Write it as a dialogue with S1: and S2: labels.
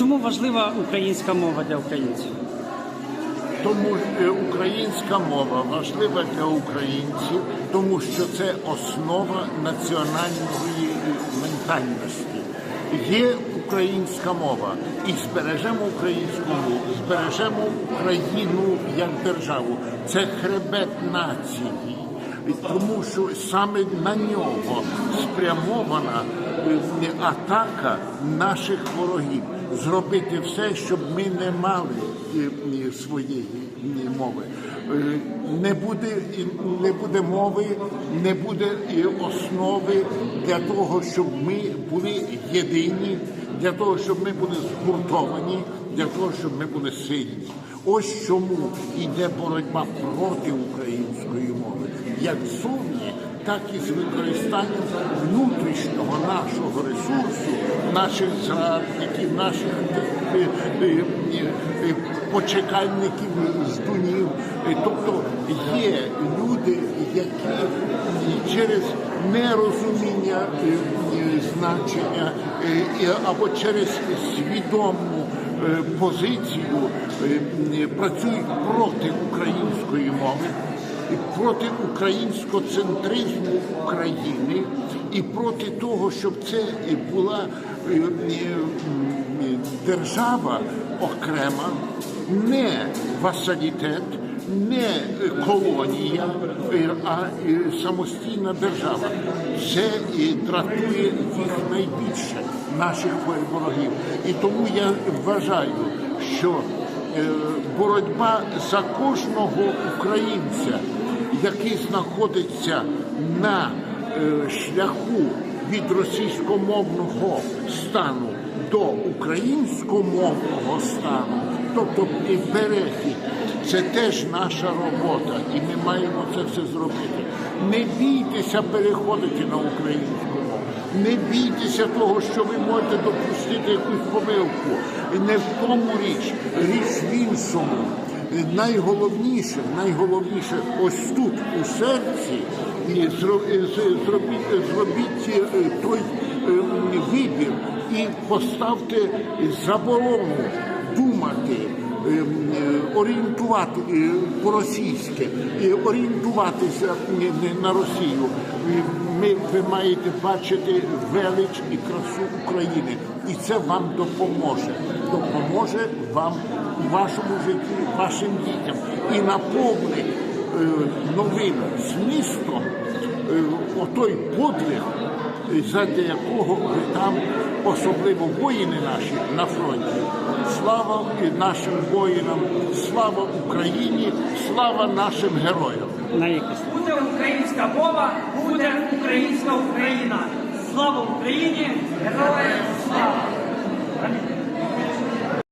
S1: Чому важлива українська мова для українців?
S2: Тому е, українська мова важлива для українців, тому що це основа національної е, ментальності. Є українська мова, і збережемо українську мову, збережемо Україну як державу. Це хребет нації. Тому що саме на нього спрямована е, атака наших ворогів. Зробити все, щоб ми не мали своєї мови. Е, Не буде, не буде мови, не буде основи для того, щоб ми були єдині, для того, щоб ми були згуртовані, для того, щоб ми були сильні. Ось чому йде боротьба проти української мови, як зовні, так і з використанням внутрішнього нашого ресурсу, наших зрадників, наших е, е, е, почекальників ждунів. Е, Тобто є люди, які через нерозуміння значення або через свідому позицію працюють проти української мови, і проти українськоцентризму України і проти того, щоб це була е, е, держава окрема, не васалітет, не колонія, е, а самостійна держава. Це і дратує їх найбільше, наших ворогів. І тому я вважаю, що боротьба за кожного українця, який знаходиться на е, шляху від російськомовного стану до українськомовного стану, тобто і перехід, це теж наша робота, і ми маємо це все зробити. Не бійтеся переходити на українську. Не бійтеся того, що ви можете допустити якусь помилку. Не в тому річ, річ в іншому. Найголовніше, найголовніше, ось тут у серці зробіть, зробіть е, той е, вибір і поставте заборону думати, е, орієнтувати е, по-російськи, і орієнтуватися е, на Росію. Е, Ми, ви маєте бачити велич і красу України, і це вам допоможе. Допоможе вам у вашому житті, вашим дітям і наповнить е, новим змістом е, отой подвиг, е, задля якого ви там, особливо воїни наші на фронті. Слава і нашим воїнам, слава Україні, слава нашим героям.
S1: На?
S3: Буде українська мова, буде українська Україна. Слава Україні! Героям!